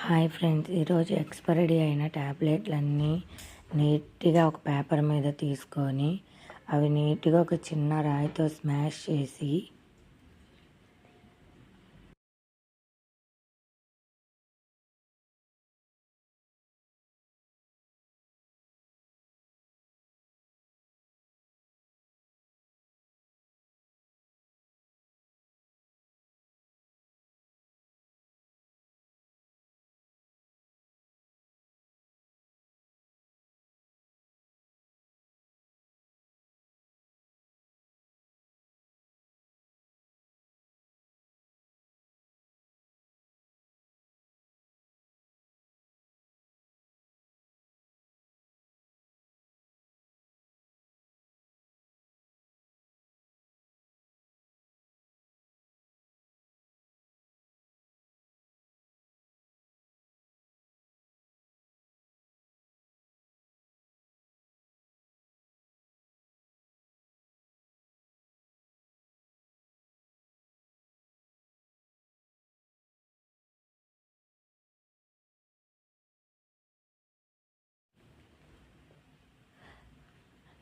Hi friends ఈరోజు expiry అయిన ట్యాబ్లెట్లన్నీ నీట్గా ఒక పేపర్ మీద తీసుకొని అవి నీట్గా ఒక చిన్న రాయితో స్మాష్ చేసి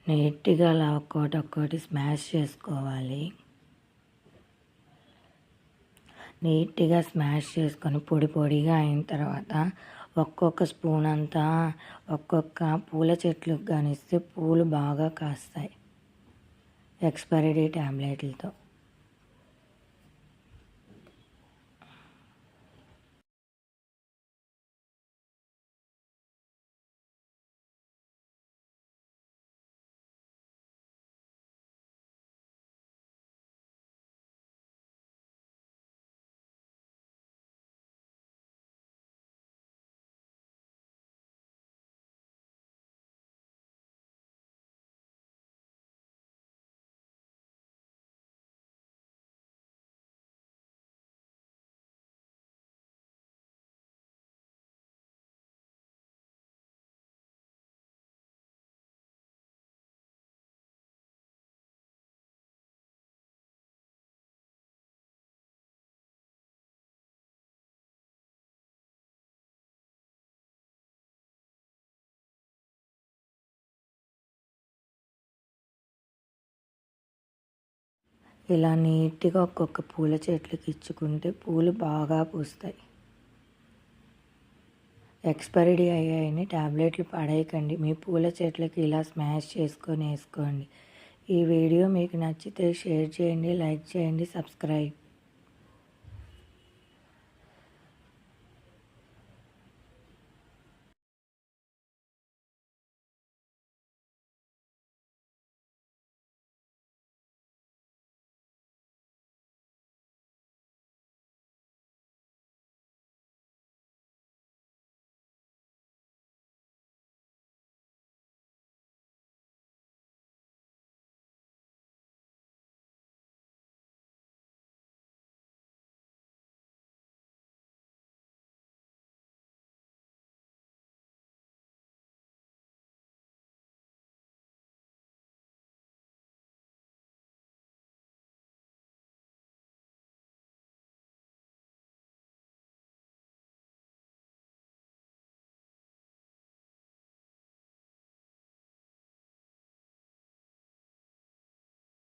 నీట్గా అలా ఒక్కోటి ఒక్కోటి స్మాష్ చేసుకోవాలి. నీట్గా స్మాష్ చేసుకొని పొడి పొడిగా అయిన తర్వాత ఒక్కొక్క స్పూన్ అంతా ఒక్కొక్క పూల చెట్లకు కానిస్తే పూలు బాగా కాస్తాయి. ఎక్స్పైరీ డేట్ ట్యాబ్లెట్లతో ఇలా నీట్గా ఒక్కొక్క పూల చెట్లకి ఇచ్చుకుంటే పూలు బాగా పూస్తాయి. ఎక్స్పైరీ అయ్యాయని ట్యాబ్లెట్లు పడేయకండి. మీ పూల చెట్లకి ఇలా స్మాష్ చేసుకొని వేసుకోండి. ఈ వీడియో మీకు నచ్చితే షేర్ చేయండి లైక్ చేయండి సబ్స్క్రైబ్.